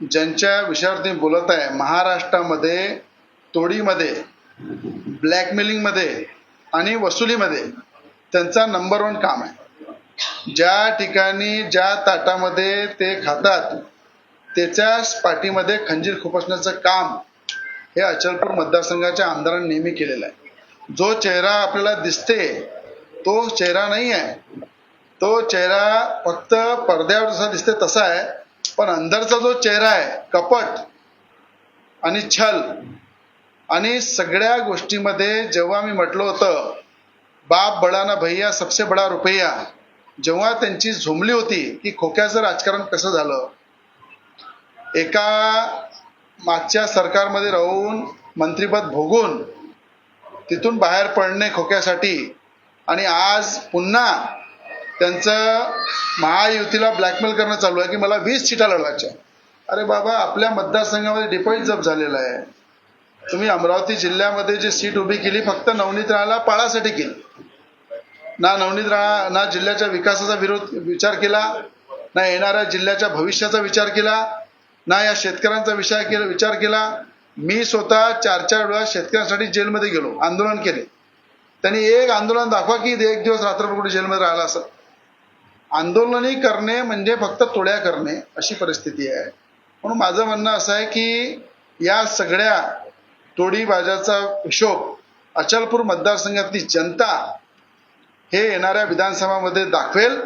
ज्यांच्या विषयावर तुम्ही बोलत आहे महाराष्ट्रामध्ये तोडीमध्ये ब्लॅकमेलिंगमध्ये आणि वसुलीमध्ये त्यांचा नंबर वन काम आहे. ज्या ठिकाणी ज्या ताटामध्ये ते खातात त्याच्याच पाठीमध्ये खंजीर खुपसण्याचं काम हे अचलपूर मतदारसंघाच्या आमदारांनी नेहमी केलेलं आहे. जो चेहरा आपल्याला दिसते तो चेहरा नाही आहे तो चेहरा फक्त पडद्यावर जसा दिसते तसा आहे. पण अंदरचा जो चेहरा आहे कपट आणि छल आणि सगळ्या गोष्टीमध्ये जेव्हा मी म्हटलं होतं बाप बडा ना भैया सबसे बडा रुपया जेव्हा त्यांची झुमली होती की खोक्याचं राजकारण कसं झालं एका मागच्या सरकारमध्ये राहून मंत्रीपद भोगून तिथून बाहेर पडणे खोक्यासाठी आणि आज पुन्हा त्यांचं महायुतीला ब्लॅकमेल करणं चालू आहे की मला वीस सीटा लढवायच्या अरे बाबा आपल्या मतदारसंघामध्ये डिपॉझिट जप झालेलं आहे. तुम्ही अमरावती जिल्ह्यामध्ये जी सीट उभी केली फक्त नवनीत राणाला पाळासाठी केली. ना नवनीत राणा ना जिल्ह्याच्या विकासाचा विरोध विचार केला ना येणाऱ्या जिल्ह्याच्या भविष्याचा विचार केला ना या शेतकऱ्यांचा विचार केला विचार केला. मी स्वतः चार चार वेळा शेतकऱ्यांसाठी जेलमध्ये गेलो आंदोलन केले. त्यांनी एक आंदोलन दाखवा की एक दिवस रात्रभर कुठे जेलमध्ये राहिला असं. आंदोलने करणे म्हणजे फक्त तोड्या करणे अशी परिस्थिती आहे. म्हणून माझं म्हणणं असं आहे की या सगळ्या तोडीबाजाचा हिशोब अचलपूर मतदारसंघातली जनता हे येणाऱ्या विधानसभामध्ये दाखवेल.